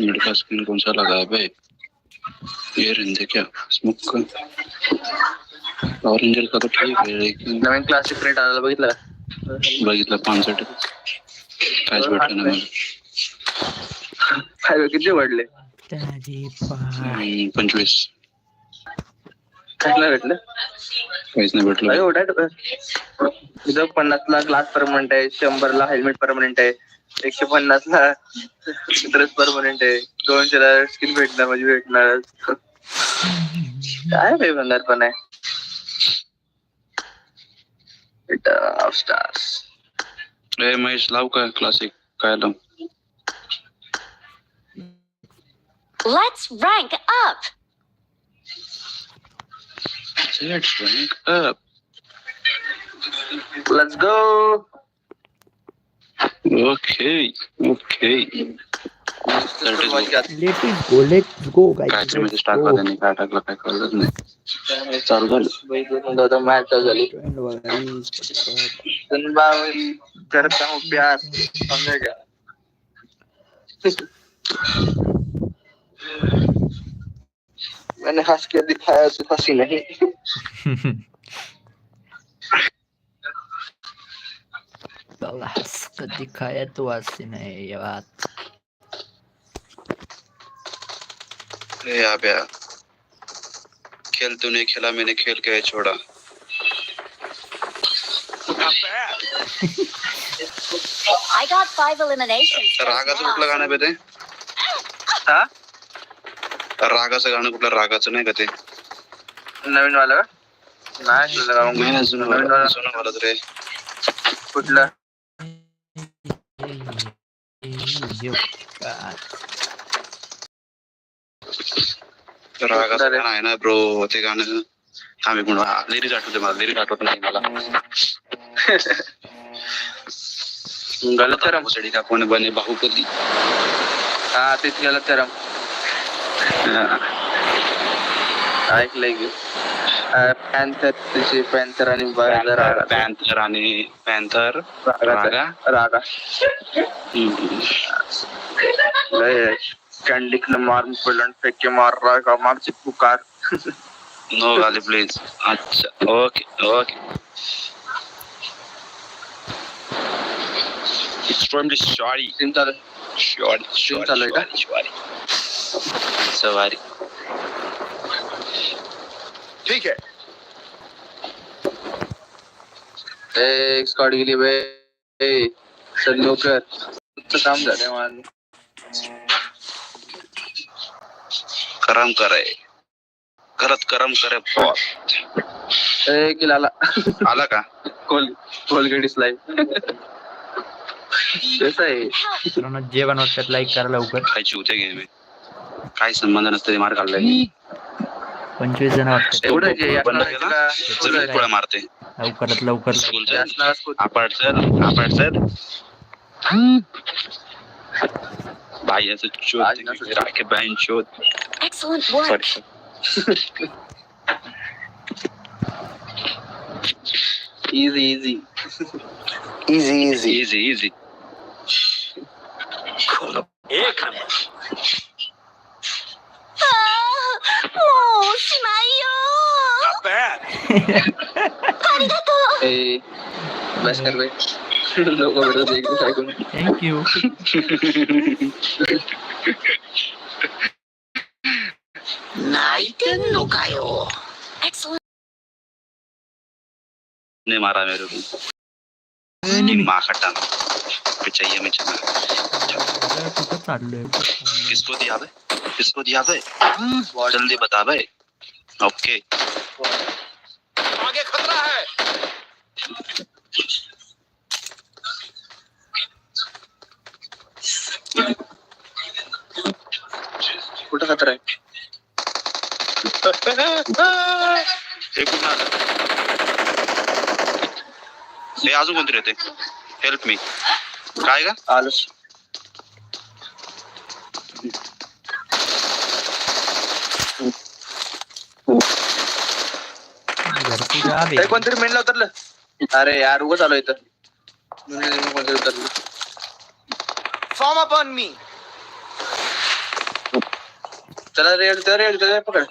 मेरे स्किन कौन सा लगा है भाई? ये रहने क्या? स्मोक का और ऑरेंज का तो ठीक है लेकिन नवीन क्लासिक प्रिंट आला बघितला बघितला 65 कॅश भेटला ना मला किती वाढले पंचवीस। काय भेटलं? काहीच नाही भेटलं. अरे पन्नास ला ग्लास परमनंट आहे शंभर ला हेल्मेट परमनंट आहे एकशे पन्नास ला ड्रेस परमनंट आहे दोनशे ला स्किन भेटणार म्हणजे भेटणार. काय रे भंगार पण आहे. स्टार्स ए महेश लाव काय क्लासिक काय लाव? Let's rank up. Let's rank up. Let's go Okay, okay. What- let is go let go काय गाइस ते मध्ये त्यांनी काय टाकलं काय कळलंच नाही चालू झालं मॅच झाली भाई करता हूँ प्यार समझेगा मैंने हंस के दिखाया तो हँसी नहीं हंस कर दिखाया तो हँसी नहीं ये बात ए आब्या खेल तूने खेला मैंने खेल के छोड़ा I got five eliminations. just रागाचं now. कुठलं गाणं आहे बे ते हा रागाचं गाणं कुठलं? रागाचं नाही का ते? नवीन वाला नाही नाही ना जुनं नवीन वालं वाला. जुनं वालं रे कुठलं. रागाचं. गाणं आहे ना ब्रो ते गाणं. आम्ही म्हणून लिरिक्स आठवते मला लिरिक्स आठवत नाही मला. गलत करम. का कोण बने बाहुबली. हा तेच गलत करम. ऐकलंय पॅन्थर त्याचे पॅन्थर आणि रागा. पॅन्थर आणि पॅन्थर रागा. रागा. हम्म. कैंडिक ने मार बुलंद फेंक के मार रागा मार से पुकार. नो गाली प्लीज़ अच्छा okay okay Extremely sorry. SIM चालू Sorry, sorry, चालू आहे का? sorry, sorry. Sorry. ठीक है. ए स्क्वॉड गेली बे ए चल लवकर. तुझं काम झालंय माझं. करम करे. घरात करम करे बहुत ए किलाला आला. का? कोल कोलगेडीस लाईव्ह कसं आहे? मित्रांनो जेवण वाटत लाईक करा लवकर. खायची होते गेम काय संबंध नसतं ते मार काढलाय पंचवीस जण वाटत एवढं जे तुला- गोळ्या मारते लवकरात लवकर आपण सर आपण सर भाई असं आज चोत नसं- राखे बहन चोत Excellent work. Sorry easy easy easy easy easy easy Ah, しまいよ。ありがとう。 ए बस कर बे लोक व्हिडिओ देखते ऐकून थँक्यू Excellent. ने मारा मेरे को माँ खट्टा पे चाहिए मैं चला कुठं चाललोय किसको दिया बे किसको दिया बे जल्दी बता बे ओके आगे खतरा है। कुठं खतर हे। आलं हे अजून कोणतरी येते हेल्प मी काय का आलोच घरची गाव ए, आहे कोणतरी मेनला उतरलं? अरे यार उगाच आलो इथं. म्हणून कोणतरी उतरलं. फॉर्म अप ऑन मी चला रेड तर रेड तर पकड.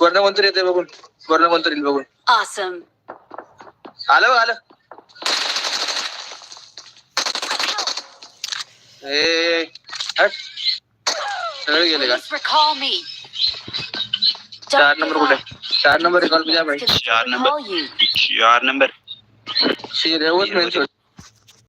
वर्ण कोणतरी येते बघून. वर्ण कोणतरी येईल बघून. Awesome. आलं बघ, आलं. ए हट. सगळे गेले का? Please recall me. चार नंबर कुठे चार नंबर रिकॉल तुझ्या भाई। चार नंबर। you. चार नंबर। शी रेवच मेन